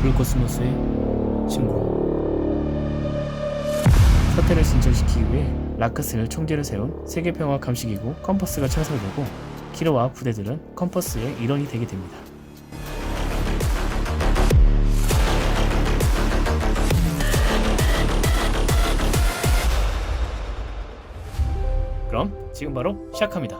블루코스모스의 친구 사태를 진정시키기 위해 라크스를 총재로 세운 세계평화 감시기구 컴퍼스가 창설되고 키로와 부대들은 컴퍼스의 일원이 되게 됩니다. 그럼 지금 바로 시작합니다.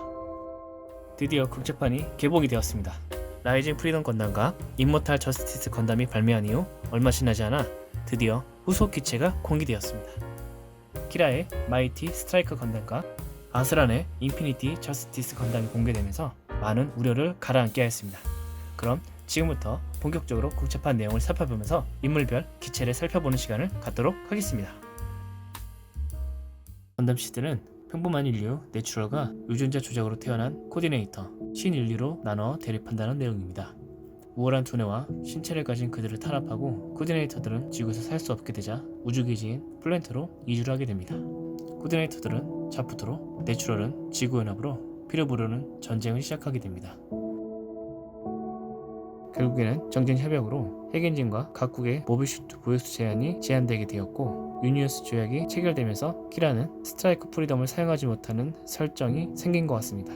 드디어 극장판이 개봉이 되었습니다. 라이징 프리덤 건담과 임모탈 저스티스 건담이 발매한 이후 얼마 지나지 않아 드디어 후속 기체가 공개되었습니다. 키라의 마이티 스트라이커 건담과 아스란의 인피니티 저스티스 건담이 공개되면서 많은 우려를 가라앉게 하였습니다. 그럼 지금부터 본격적으로 국제판 내용을 살펴보면서 인물별 기체를 살펴보는 시간을 갖도록 하겠습니다. 건담 시대는 평범한 인류 내추럴과 유전자 조작으로 태어난 코디네이터 신인류로 나눠 대립한다는 내용입니다. 우월한 두뇌와 신체를 가진 그들을 탄압하고 코디네이터들은 지구에서 살 수 없게 되자 우주기지인 플랜트로 이주를 하게 됩니다. 코디네이터들은 자프트로 내추럴은 지구연합으로 피를 부르는 전쟁을 시작하게 됩니다. 결국에는 정전 협약으로 핵엔진과 각국의 모비슈트 보유수 제한이 제한되게 되었고 유니어스 조약이 체결되면서 키라는 스트라이크 프리덤을 사용하지 못하는 설정이 생긴 것 같습니다.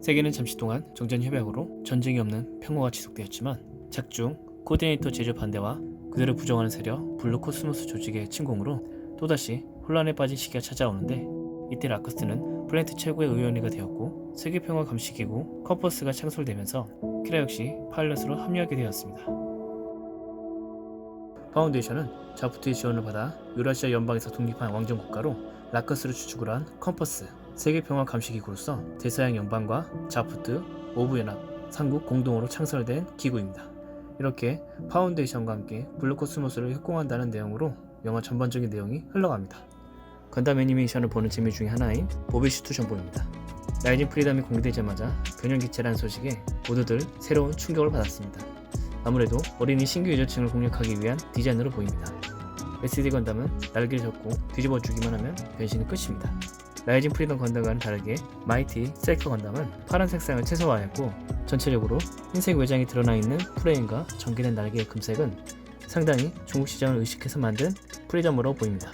세계는 잠시 동안 정전 협약으로 전쟁이 없는 평화가 지속되었지만 작중 코디네이터 제조 반대와 그들을 부정하는 세력 블루 코스모스 조직의 침공으로 또다시 혼란에 빠진 시기가 찾아오는데 이때 라크스는 플랜트 최고의 의원이가 되었고 세계평화 감시기구 컴퍼스가 창설되면서 키라 역시 파일럿으로 합류하게 되었습니다. 파운데이션은 자프트의 지원을 받아 유라시아 연방에서 독립한 왕정 국가로 라크스를 주축으로 한 컴퍼스 세계평화 감시기구로서 대서양 연방과 자프트, 오브연합, 삼국 공동으로 창설된 기구입니다. 이렇게 파운데이션과 함께 블루코스모스를 협공한다는 내용으로 영화 전반적인 내용이 흘러갑니다. 건담 애니메이션을 보는 재미 중에 하나인 모비슈트 정보입니다. 라이징 프리덤이 공개되자마자 변형 기체라는 소식에 모두들 새로운 충격을 받았습니다. 아무래도 어린이 신규 유저층을 공략하기 위한 디자인으로 보입니다. SD 건담은 날개를 접고 뒤집어 주기만 하면 변신은 끝입니다. 라이징 프리덤 건담과는 다르게 마이티 스트라이커 건담은 파란 색상을 최소화하였고 전체적으로 흰색 외장이 드러나 있는 프레임과 전개된 날개의 금색은 상당히 중국 시장을 의식해서 만든 프리덤으로 보입니다.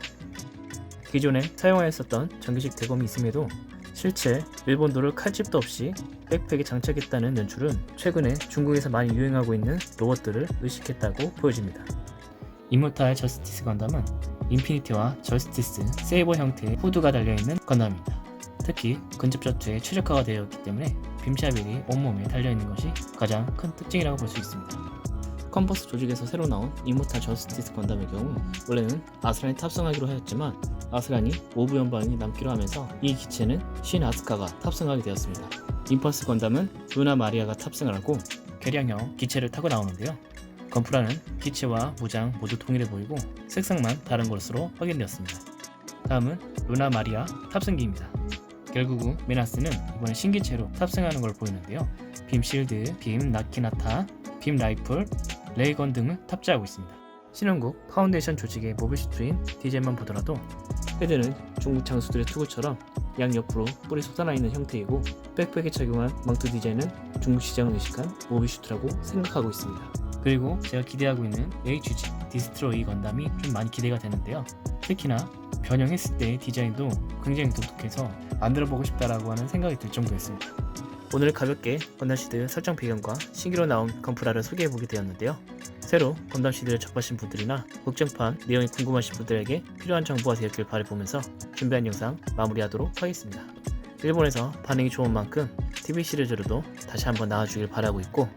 기존에 사용하였었던 전기식 대검이 있음에도 실제 일본도를 칼집도 없이 백팩에 장착했다는 연출은 최근에 중국에서 많이 유행하고 있는 로봇들을 의식했다고 보여집니다. 이모탈 저스티스 건담은 인피니티와 저스티스 세이버 형태의 후드가 달려있는 건담입니다. 특히 근접 전투에 최적화가 되어 있기 때문에 빔샤빌이 온몸에 달려있는 것이 가장 큰 특징이라고 볼 수 있습니다. 컴퍼스 조직에서 새로 나온 이모탈 저스티스 건담의 경우 원래는 아스란이 탑승하기로 하였지만 아스란이 오브 연방이 남기로 하면서 이 기체는 신 아스카가 탑승하게 되었습니다. 임퍼스 건담은 루나 마리아가 탑승을 하고 개량형 기체를 타고 나오는데요. 건프라는 기체와 무장 모두 동일해 보이고 색상만 다른 것으로 확인되었습니다. 다음은 루나 마리아 탑승기입니다. 결국은 메나스는 이번에 신기체로 탑승하는 걸 보이는데요. 빔 실드, 빔 나키나타, 빔 라이플, 레이건 등을 탑재하고 있습니다. 신흥국 파운데이션 조직의 모빌슈트인 디자인만 보더라도 헤드는 중국 장수들의 투구처럼 양옆으로 뿔이 솟아나 있는 형태이고 백팩에 착용한 망토 디자인은 중국 시장을 의식한 모빌슈트라고 생각하고 있습니다. 그리고 제가 기대하고 있는 HG 디스트로이 건담이 좀 많이 기대가 되는데요. 특히나 변형했을 때의 디자인도 굉장히 독특해서 만들어보고 싶다라고 하는 생각이 들 정도였습니다. 오늘 가볍게 건담 시드 설정 배경과 신기로 나온 건프라를 소개해보게 되었는데요. 새로 건담 시드를 접하신 분들이나 극장판 내용이 궁금하신 분들에게 필요한 정보가 되었길 바라보면서 준비한 영상 마무리하도록 하겠습니다. 일본에서 반응이 좋은 만큼 TV 시리즈로도 다시 한번 나와주길 바라고 있고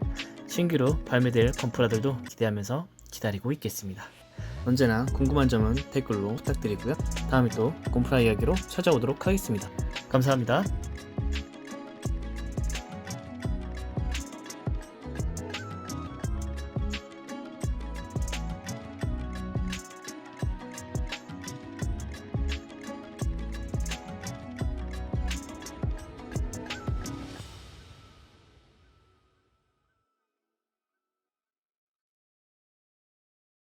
신규로 발매될 건프라들도 기대하면서 기다리고 있겠습니다. 언제나 궁금한 점은 댓글로 부탁드리고요. 다음에 또 건프라 이야기로 찾아오도록 하겠습니다. 감사합니다.